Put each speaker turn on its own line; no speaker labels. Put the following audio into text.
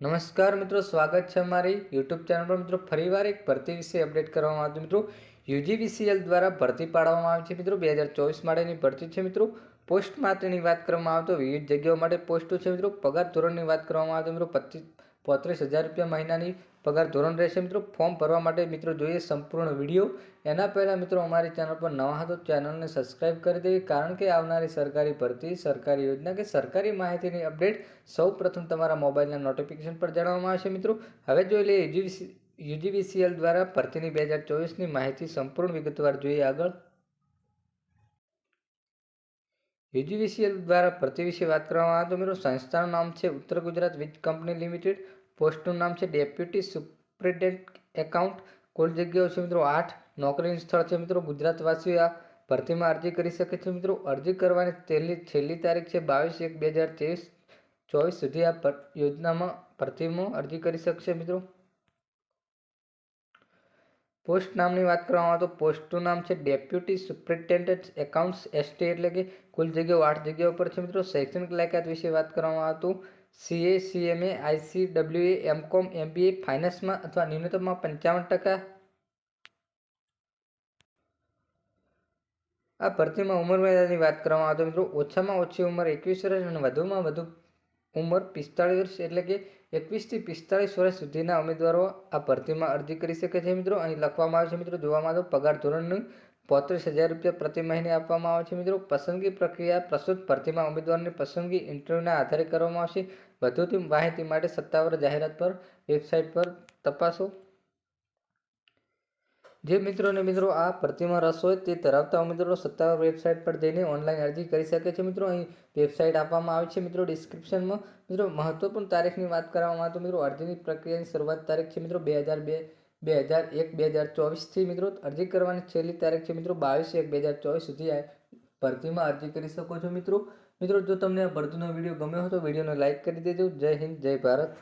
નમસ્કાર મિત્રો, સ્વાગત છે અમારી યુટ્યુબ ચેનલ પર. મિત્રો, ફરીવાર એક ભરતી વિશે અપડેટ કરવામાં આવ્યું મિત્રો યુજીવીસીએલ દ્વારા ભરતી પાડવામાં આવી છે. મિત્રો, બે હજાર ચોવીસ માટેની ભરતી છે. મિત્રો પોસ્ટ માટેની વાત કરવામાં આવે તો વિવિધ જગ્યાઓ માટે પોસ્ટો છે. મિત્રો, પગાર ધોરણની વાત કરવામાં આવે તો મિત્રો, પચીસ પોત્રીસ હજાર રૂપિયા મહિનાની પગાર ધોરણ રહેશે મિત્રો. ફોર્મ ભરવા માટે મિત્રો જોઈએ સંપૂર્ણ વીડિયો. એના પહેલાં મિત્રો અમારી ચેનલ પર નવા હતો ચેનલને સબસ્ક્રાઇબ કરી દેવી, કારણ કે આવનારી સરકારી ભરતી, સરકારી યોજના કે સરકારી માહિતીની અપડેટ સૌ પ્રથમ તમારા મોબાઈલના નોટિફિકેશન પર જણાવવામાં આવશે મિત્રો. હવે જોઈ લઈએ યુજીવીસી યુજીવીસીએલ દ્વારા ભરતીની બે હજાર ચોવીસની માહિતી સંપૂર્ણ વિગતવાર જોઈએ આગળ. યુજીવીસીએલ દ્વારા ભરતી વિશે વાત કરવામાં આવે તો મિત્રો સંસ્થાનું નામ છે ઉત્તર ગુજરાત વીજ કંપની લિમિટેડ. પોસ્ટનું નામ છે ડેપ્યુટી સુપ્રિન્ટેન્ડન્ટ એકાઉન્ટ. કુલ જગ્યાઓ છે મિત્રો આઠ. નોકરીનું સ્થળ છે મિત્રો ગુજરાતવાસીઓ આ ભરતીમાં અરજી કરી શકે છે મિત્રો. અરજી કરવાની છેલ્લી છેલ્લી તારીખ છે બાવીસ એક બે હજાર ત્રેવીસ. ચોવીસ સુધી આ યોજનામાં ભરતીમાં અરજી કરી શકશે મિત્રો. પોસ્ટ નામની વાત કરવામાં આવે તો પોસ્ટનું નામ છે ડેપ્યુટી સુપ્રિન્ટેન્ડન્ટ એકાઉન્ટ્સ, એસટી એટલે કે કુલ જગ્યાઓ આઠ જગ્યાઓ પર છે મિત્રો. શૈક્ષણિક લાયકાત વિશે વાત કરવામાં આવે તો CA, CMA IC WA MCom, MBA, ફાઇનાન્સમાં અથવા ન્યૂનતમમાં પંચાવન ટકા? આ ભરતીમાં ઉંમર મર્યાદાની વાત કરવામાં આવે તો મિત્રો, ઓછામાં ઓછી ઉંમર એકવીસ વર્ષ અને વધુમાં વધુ ઉંમર પિસ્તાળીસ વર્ષ એટલે કે એકવીસથી પિસ્તાળીસ વર્ષ સુધીના ઉમેદવારો આ ભરતીમાં અરજી કરી શકે છે મિત્રો. અહીં લખવામાં આવે છે મિત્રો જોવામાં આવે તો પગાર ધોરણનું પોત્રીસ હજાર રૂપિયા પ્રતિ મહિને આપવામાં આવે છે મિત્રો. પસંદગી પ્રક્રિયા પ્રસ્તુત ભરતીમાં ઉમેદવારની પસંદગી ઇન્ટરવ્યૂના આધારે કરવામાં આવશે. વધુ માહિતી માટે સત્તાવાર જાહેરાત પર, વેબસાઇટ પર તપાસો. જે મિત્રોને મિત્રો આ ભરતીમાં રસ હોય તે ધરાવતા ઉમેદવારો સત્તાવાર વેબસાઇટ પર જઈને ઓનલાઈન અરજી કરી શકે છે મિત્રો. અહીં વેબસાઇટ આપવામાં આવી છે મિત્રો ડિસ્ક્રિપ્શનમાં. મિત્રો મહત્વપૂર્ણ તારીખની વાત કરવામાં આવે તો મિત્રો અરજીની પ્રક્રિયાની શરૂઆત તારીખ છે મિત્રો બે હજાર બે બે હજાર એક, બે હજાર ચોવીસથી મિત્રો અરજી કરવાની છેલ્લી તારીખ છે મિત્રો બાવીસ એક, બે હજાર ચોવીસ સુધી ભરતીમાં અરજી કરી શકો છો મિત્રો. મિત્રો, જો તમને ભરતીનો વીડિયો ગમ્યો હોય તો વિડીયોને લાઇક કરી દેજો. જય હિન્દ, જય ભારત.